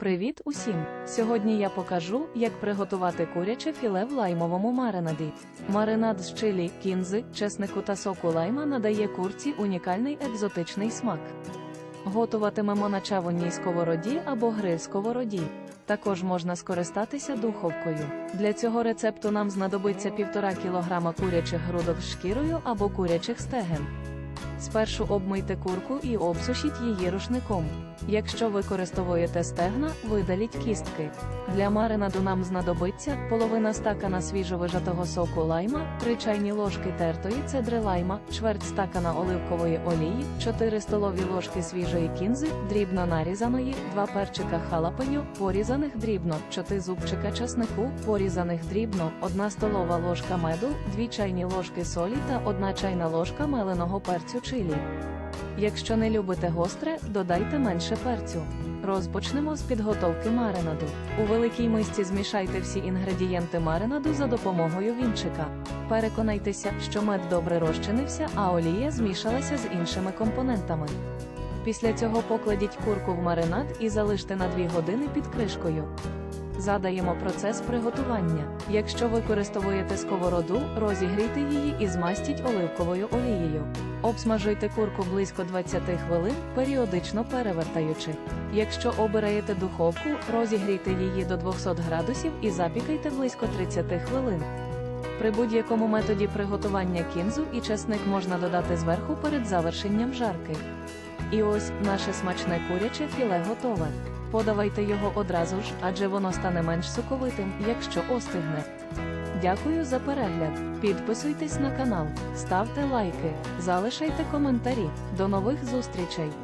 Привіт усім! Сьогодні я покажу, як приготувати куряче філе в лаймовому маринаді. Маринад з чилі, кінзи, чеснику та соку лайма надає курці унікальний екзотичний смак. Готуватимемо на чавунній сковороді або гриль сковороді. Також можна скористатися духовкою. Для цього рецепту нам знадобиться 1,5 кг курячих грудок з шкірою або курячих стеген. Спершу обмийте курку і обсушіть її рушником. Якщо використовуєте стегна, видаліть кістки. Для маринаду нам знадобиться половина стакана свіжовижатого соку лайма, 3 чайні ложки тертої цедри лайма, чверть стакана оливкової олії, 4 столові ложки свіжої кінзи, дрібно нарізаної, 2 перчика халапеньо, порізаних дрібно, 4 зубчика чеснику, порізаних дрібно, 1 столова ложка меду, 2 чайні ложки солі та 1 чайна ложка меленого перцю чилі. Якщо не любите гостре, додайте менше перцю. Розпочнемо з підготовки маринаду. У великій мисці змішайте всі інгредієнти маринаду за допомогою вінчика. Переконайтеся, що мед добре розчинився, а олія змішалася з іншими компонентами. Після цього покладіть курку в маринад і залиште на 2 години під кришкою. Задаємо процес приготування. Якщо використовуєте сковороду, розігрійте її і змастіть оливковою олією. Обсмажуйте курку близько 20 хвилин, періодично перевертаючи. Якщо обираєте духовку, розігрійте її до 200 градусів і запікайте близько 30 хвилин. При будь-якому методі приготування кінзу і чесник можна додати зверху перед завершенням жарки. І ось наше смачне куряче філе готове. Подавайте його одразу ж, адже воно стане менш соковитим, якщо остигне. Дякую за перегляд. Підписуйтесь на канал, ставте лайки, залишайте коментарі. До нових зустрічей!